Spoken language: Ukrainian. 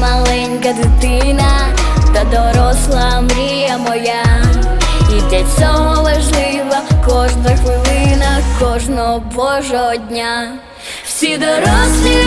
маленька дитина, та доросла мрія моя. І для цього важлива кожна хвилина, кожного божого дня. Всі дорослі